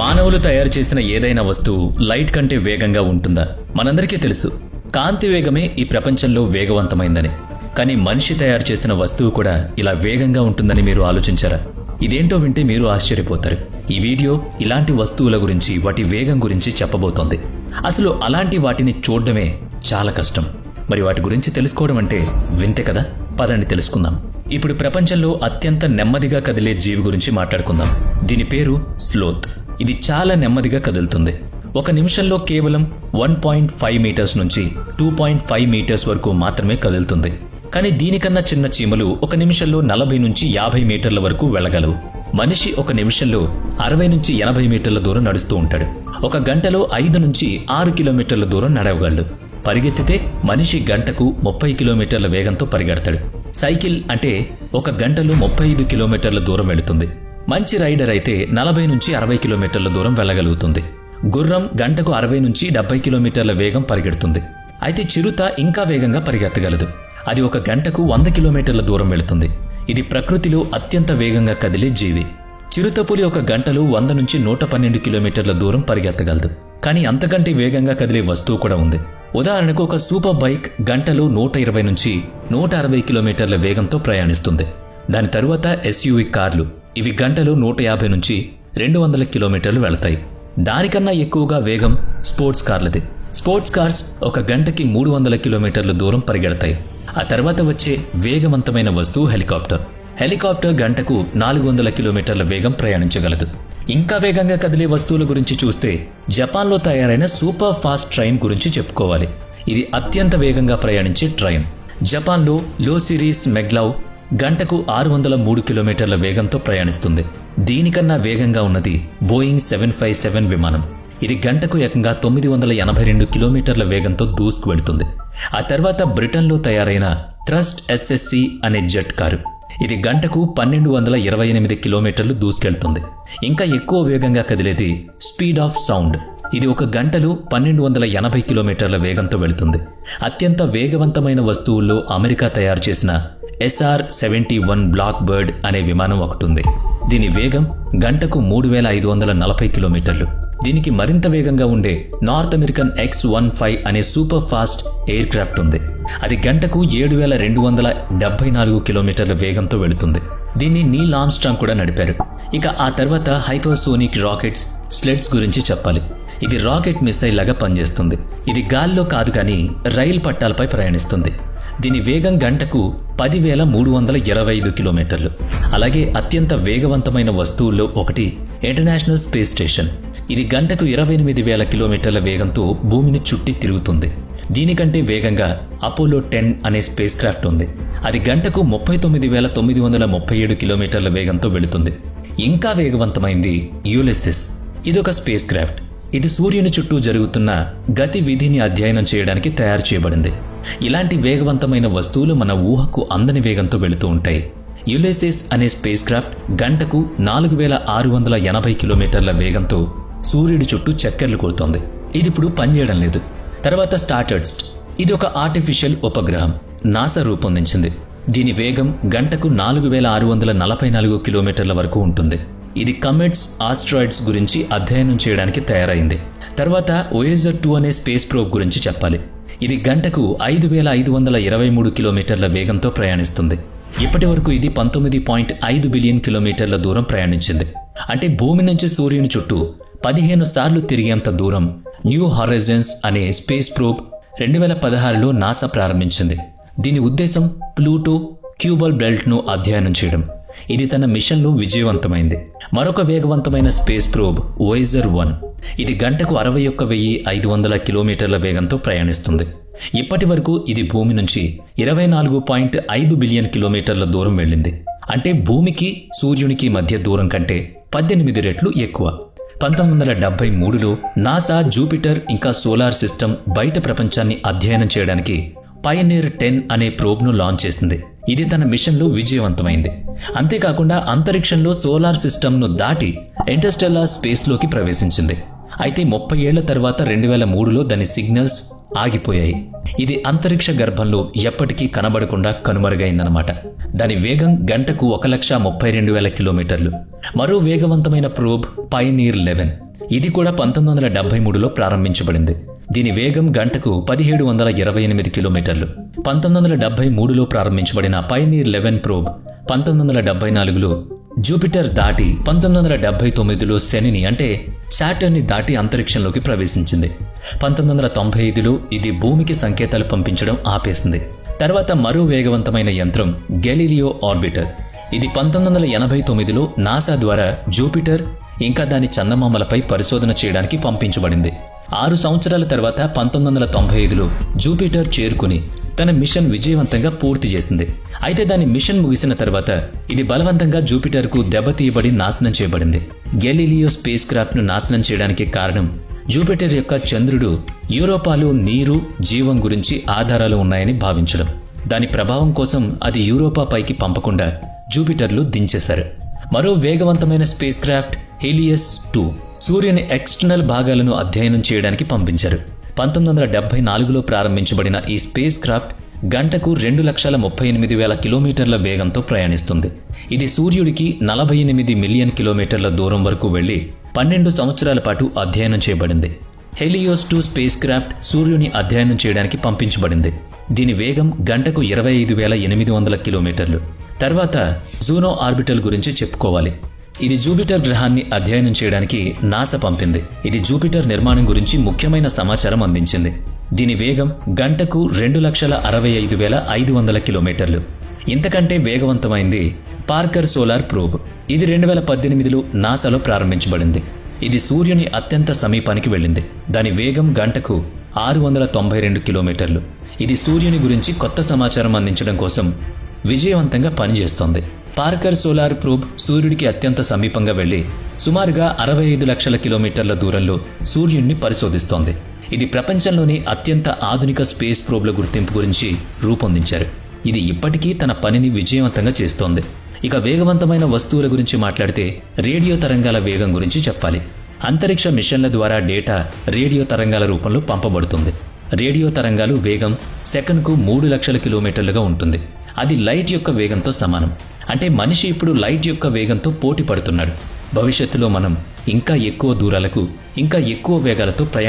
మానవులు తయారు చేసిన ఏదైనా వస్తువు లైట్ కంటే వేగంగా ఉంటుందా? మనందరికీ తెలుసు. కాంతి వేగమే ఈ ప్రపంచంలో వేగవంతమైందని. కానీ మనిషి తయారు చేసిన వస్తువు కూడా ఇలా వేగంగా ఉంటుందని మీరు ఆలోచించారా? ఇదేంటో వింటే మీరు ఆశ్చర్యపోతారు. ఈ వీడియో ఇలాంటి వస్తువుల గురించి వాటి వేగం గురించి చెప్పబోతోంది. అసలు అలాంటి వాటిని చూడడమే చాలా కష్టం. మరి వాటి గురించి తెలుసుకోవడం అంటే వింతే కదా? పదండి తెలుసుకుందాం. ఇప్పుడు ప్రపంచంలో అత్యంత నెమ్మదిగా కదిలే జీవి గురించి మాట్లాడుకుందాం. దీని పేరు స్లోత్. ఇది చాలా నెమ్మదిగా కదులుతుంది. ఒక నిమిషంలో కేవలం వన్ పాయింట్ ఫైవ్ మీటర్స్ నుంచి టూ పాయింట్ ఫైవ్ మీటర్స్ వరకు మాత్రమే కదులుతుంది. కానీ దీనికన్నా చిన్న చీమలు ఒక నిమిషంలో నలభై నుంచి యాభై మీటర్ల వరకు వెళ్ళగలవు. మనిషి ఒక నిమిషంలో అరవై నుంచి ఎనభై మీటర్ల దూరం నడుస్తూ ఉంటాడు. ఒక గంటలో ఐదు నుంచి ఆరు కిలోమీటర్ల దూరం నడవగలడు. పరిగెత్తితే మనిషి గంటకు ముప్పై కిలోమీటర్ల వేగంతో పరిగెడతాడు. సైకిల్ అంటే ఒక గంటలో ముప్పై ఐదు కిలోమీటర్ల దూరం వెళుతుంది. మంచి రైడర్ అయితే నలభై నుంచి అరవై కిలోమీటర్ల దూరం వెళ్ళగలుగుతుంది. గుర్రం గంటకు అరవై నుంచి డెబ్బై కిలోమీటర్ల వేగం పరిగెడుతుంది. అయితే చిరుత ఇంకా వేగంగా పరిగెత్తగలదు. అది ఒక గంటకు వంద కిలోమీటర్ల దూరం వెళుతుంది. ఇది ప్రకృతిలో అత్యంత వేగంగా కదిలే జీవి. చిరుతపులి ఒక గంటలో వంద నుంచి నూట పన్నెండు కిలోమీటర్ల దూరం పరిగెత్తగలదు. కానీ అంతకంటే వేగంగా కదిలే వస్తువు కూడా ఉంది. ఉదాహరణకు ఒక సూపర్ బైక్ గంటలో నూట ఇరవై నుంచి నూట అరవై కిలోమీటర్ల వేగంతో ప్రయాణిస్తుంది. దాని తరువాత ఎస్యూవి కార్లు. ఇవి గంటలు నూట యాభై నుంచి రెండు వందల కిలోమీటర్లు వెళతాయి. దానికన్నా ఎక్కువగా వేగం స్పోర్ట్స్ కార్లది. స్పోర్ట్స్ కార్స్ ఒక గంటకి మూడు వందల కిలోమీటర్ల దూరం పరిగెడతాయి. ఆ తర్వాత వచ్చే వేగవంతమైన వస్తువు హెలికాప్టర్. హెలికాప్టర్ గంటకు నాలుగు వందల కిలోమీటర్ల వేగం ప్రయాణించగలదు. ఇంకా వేగంగా కదిలే వస్తువుల గురించి చూస్తే జపాన్లో తయారైన సూపర్ ఫాస్ట్ ట్రైన్ గురించి చెప్పుకోవాలి. ఇది అత్యంత వేగంగా ప్రయాణించే ట్రైన్. జపాన్లో లో సిరీస్ మెగ్లౌ గంటకు ఆరు వందల మూడు కిలోమీటర్ల వేగంతో ప్రయాణిస్తుంది. దీనికన్నా వేగంగా ఉన్నది బోయింగ్ సెవెన్ ఫైవ్ సెవెన్ విమానం. ఇది గంటకు ఏకంగా తొమ్మిది వందల ఎనభై రెండు కిలోమీటర్ల వేగంతో దూసుకు వెళుతుంది. ఆ తర్వాత బ్రిటన్లో తయారైన థ్రస్ట్ ఎస్ఎస్సి అనే జెట్ కారు. ఇది గంటకు పన్నెండు వందల ఇరవై ఎనిమిది కిలోమీటర్లు దూసుకెళ్తుంది. ఇంకా ఎక్కువ వేగంగా కదిలేది స్పీడ్ ఆఫ్ సౌండ్. ఇది ఒక గంటలో పన్నెండు వందల ఎనభై కిలోమీటర్ల వేగంతో వెళుతుంది. అత్యంత వేగవంతమైన వస్తువుల్లో అమెరికా తయారు చేసిన SR seventy one black bird అనే విమానం ఒకటి ఉంది దీని వేగం గంటకు మూడు వేల ఐదు వందల నలభై కిలోమీటర్లు. దీనికి మరింత వేగంగా ఉండే North American X one five అనే సూపర్ ఫాస్ట్ ఎయిర్ క్రాఫ్ట్ ఉంది. అది గంటకు ఏడు వేల రెండు వందల డెబ్బై నాలుగు కిలోమీటర్ల వేగంతో వెళుతుంది. దీన్ని నీల్ ఆమ్స్ట్రాంగ్ కూడా నడిపారు. ఇక ఆ తర్వాత హైపర్సోనిక్ రాకెట్స్ స్లెడ్స్ గురించి చెప్పాలి. ఇది రాకెట్ మిసైల్ లాగా పనిచేస్తుంది. ఇది గాల్లో కాదు కానీ రైలు పట్టాలపై ప్రయాణిస్తుంది. దీని వేగం గంటకు పదివేల మూడు వందల ఇరవై ఐదు కిలోమీటర్లు. అలాగే అత్యంత వేగవంతమైన వస్తువుల్లో ఒకటి ఇంటర్నేషనల్ స్పేస్ స్టేషన్. ఇది గంటకు ఇరవై ఎనిమిది వేల కిలోమీటర్ల వేగంతో భూమిని చుట్టి తిరుగుతుంది. దీనికంటే వేగంగా అపోలో టెన్ అనే స్పేస్ క్రాఫ్ట్ ఉంది. అది గంటకు ముప్పై తొమ్మిది వేల తొమ్మిది వందల ముప్పై ఏడు కిలోమీటర్ల వేగంతో వెళుతుంది. ఇంకా వేగవంతమైంది యులెసిస్ ఇదొక స్పేస్ క్రాఫ్ట్. ఇది సూర్యుని చుట్టూ జరుగుతున్న గతి విధిని అధ్యయనం చేయడానికి తయారు చేయబడింది. ఇలాంటి వేగవంతమైన వస్తువులు మన ఊహకు అందని వేగంతో వెళుతూ ఉంటాయి. యులెసిస్ అనే స్పేస్ క్రాఫ్ట్ గంటకు నాలుగు వేల ఆరు వందల ఎనభై కిలోమీటర్ల వేగంతో సూర్యుడి చుట్టూ చక్కర్లు కొడుతోంది. ఇది ఇప్పుడు పనిచేయడం లేదు. తర్వాత స్టార్టర్స్ట్ ఇది ఒక ఆర్టిఫిషియల్ ఉపగ్రహం. నాసా రూపొందించింది. దీని వేగం గంటకు నాలుగు వేల ఆరు వందల నలభై నాలుగు కిలోమీటర్ల వరకు ఉంటుంది. ఇది కమెట్స్ ఆస్ట్రాయిడ్స్ గురించి అధ్యయనం చేయడానికి తయారైంది. తర్వాత ఓయేజర్ టూ అనే స్పేస్ ప్రోబ్ గురించి చెప్పాలి. ఇది గంటకు ఐదు వేల ఐదు వందల ఇరవై మూడు కిలోమీటర్ల వేగంతో ప్రయాణిస్తుంది. ఇప్పటి వరకు ఇది పంతొమ్మిది పాయింట్ ఐదు బిలియన్ కిలోమీటర్ల దూరం ప్రయాణించింది. అంటే భూమి నుంచి సూర్యుని చుట్టూ పదిహేను సార్లు తిరిగేంత దూరం న్యూ హారైజన్స్ అనే స్పేస్ ప్రోబ్ రెండు వేల పదహారులో నాసా ప్రారంభించింది. దీని ఉద్దేశం ప్లూటో క్యూబల్ బెల్ట్ను అధ్యయనం చేయడం. ఇది తన మిషన్లో విజయవంతమైంది. మరొక వేగవంతమైన స్పేస్ ప్రోబ్ వైజర్ వన్. ఇది గంటకు అరవై ఒక్క వెయ్యి ఐదు వందల కిలోమీటర్ల వేగంతో ప్రయాణిస్తుంది. ఇప్పటి వరకు ఇది భూమి నుంచి ఇరవై నాలుగు పాయింట్ ఐదు బిలియన్ కిలోమీటర్ల దూరం వెళ్ళింది. అంటే భూమికి సూర్యునికి మధ్య దూరం కంటే పద్దెనిమిది రెట్లు ఎక్కువ. పంతొమ్మిది వందల డెబ్బై మూడులో నాసా జూపిటర్ ఇంకా సోలార్ సిస్టమ్ బయట ప్రపంచాన్ని అధ్యయనం చేయడానికి పయనీర్ టెన్ అనే ప్రోబ్ను లాంచ్ చేసింది. ఇది తన మిషన్లో విజయవంతమైంది. అంతేకాకుండా అంతరిక్షంలో సోలార్ సిస్టమ్ను దాటి ఇంటర్స్టెల్లార్ స్పేస్లోకి ప్రవేశించింది. అయితే ముప్పై ఏళ్ళ తర్వాత రెండు వేల మూడులో దాని సిగ్నల్స్ ఆగిపోయాయి. ఇది అంతరిక్ష గర్భంలో ఎప్పటికీ కనబడకుండా కనుమరుగైందనమాట దాని వేగం గంటకు ఒక లక్ష ముప్పై రెండు వేల కిలోమీటర్లు. మరో వేగవంతమైన ప్రోబ్ పైనీర్ లెవెన్ ఇది కూడా పంతొమ్మిది వందల డెబ్బై మూడులో ప్రారంభించబడింది. దీని వేగం గంటకు పదిహేడు వందల ఇరవై ఎనిమిది కిలోమీటర్లు. పంతొమ్మిది వందల డెబ్బై మూడులో ప్రారంభించబడిన పైనీర్ లెవెన్ ప్రోబ్ పంతొమ్మిది వందల డెబ్బై నాలుగులో జూపిటర్ దాటి పంతొమ్మిది వందల డెబ్బై తొమ్మిదిలో శనిని అంటే శాటర్ని దాటి అంతరిక్షంలోకి ప్రవేశించింది. పంతొమ్మిది వందల తొంభై ఐదులో ఇది భూమికి సంకేతాలు పంపించడం ఆపేసింది. తర్వాత మరో వేగవంతమైన యంత్రం గెలీలియో ఆర్బిటర్ ఇది పంతొమ్మిది వందల ఎనభై తొమ్మిదిలో నాసా ద్వారా జూపిటర్ ఇంకా దాని చందమామలపై పరిశోధన చేయడానికి పంపించబడింది. ఆరు సంవత్సరాల తర్వాత పంతొమ్మిది వందల తొంభై ఐదులో జూపిటర్ చేరుకుని తన మిషన్ విజయవంతంగా పూర్తి చేసింది. అయితే దాని మిషన్ ముగిసిన తర్వాత ఇది బలవంతంగా జూపిటర్కు దెబ్బతీయబడి నాశనం చేయబడింది. గెలీలియో స్పేస్ క్రాఫ్ట్ను నాశనం చేయడానికి కారణం జూపిటర్ యొక్క చంద్రుడు యూరోపాలో నీరు జీవం గురించి ఆధారాలు ఉన్నాయని భావించడం. దాని ప్రభావం కోసం అది యూరోపా పైకి పంపకుండా జూపిటర్లు దించేశారు. మరో వేగవంతమైన స్పేస్ క్రాఫ్ట్ హెలియస్ టూ. సూర్యుని ఎక్స్టర్నల్ భాగాలను అధ్యయనం చేయడానికి పంపించారు. పంతొమ్మిది వందల డెబ్బై నాలుగులో ప్రారంభించబడిన ఈ స్పేస్ క్రాఫ్ట్ గంటకు రెండు లక్షల ముప్పై ఎనిమిది వేల కిలోమీటర్ల వేగంతో ప్రయాణిస్తుంది. ఇది సూర్యుడికి నలభై ఎనిమిది మిలియన్ కిలోమీటర్ల దూరం వరకు వెళ్ళి పన్నెండు సంవత్సరాల పాటు అధ్యయనం చేయబడింది. హెలియోస్ టూ స్పేస్ క్రాఫ్ట్ సూర్యుని అధ్యయనం చేయడానికి పంపించబడింది. దీని వేగం గంటకు ఇరవై ఐదు వేల ఎనిమిది వందల కిలోమీటర్లు. తర్వాత జూనో ఆర్బిటల్ గురించి చెప్పుకోవాలి. ఇది జూపిటర్ గ్రహాన్ని అధ్యయనం చేయడానికి నాసా పంపింది. ఇది జూపిటర్ నిర్మాణం గురించి ముఖ్యమైన సమాచారం అందించింది. దీని వేగం గంటకు రెండు లక్షల అరవై ఐదు వేల ఐదు వందల కిలోమీటర్లు. ఇంతకంటే వేగవంతమైంది పార్కర్ సోలార్ ప్రోబ్. ఇది రెండు వేల పద్దెనిమిదిలో నాసాలో ప్రారంభించబడింది. ఇది సూర్యుని అత్యంత సమీపానికి వెళ్ళింది. దాని వేగం గంటకు ఆరు వందల తొంభై రెండు కిలోమీటర్లు. ఇది సూర్యుని గురించి కొత్త సమాచారం అందించడం కోసం విజయవంతంగా పనిచేస్తోంది. పార్కర్ సోలార్ ప్రోబ్ సూర్యుడికి అత్యంత సమీపంగా వెళ్ళి సుమారుగా అరవై ఐదు లక్షల కిలోమీటర్ల దూరంలో సూర్యుడిని పరిశోధిస్తోంది. ఇది ప్రపంచంలోని అత్యంత ఆధునిక స్పేస్ ప్రోబ్ల గుర్తింపు గురించి రూపొందించారు. ఇది ఇప్పటికీ తన పనిని విజయవంతంగా చేస్తోంది. ఇక వేగవంతమైన వస్తువుల గురించి మాట్లాడితే రేడియో తరంగాల వేగం గురించి చెప్పాలి. అంతరిక్ష మిషన్ల ద్వారా డేటా రేడియో తరంగాల రూపంలో పంపబడుతుంది. రేడియో తరంగాలు వేగం సెకన్కు మూడు లక్షల కిలోమీటర్లుగా ఉంటుంది. అది లైట్ యొక్క వేగంతో సమానం. అంటే మనిషి ఇప్పుడు లైట్ యొక్క వేగంతో పోటీ పడుతున్నాడు. భవిష్యత్తులో మనం ఇంకా ఎక్కువ దూరాలకు ఇంకా ఎక్కువ వేగాలతో ప్రయాణ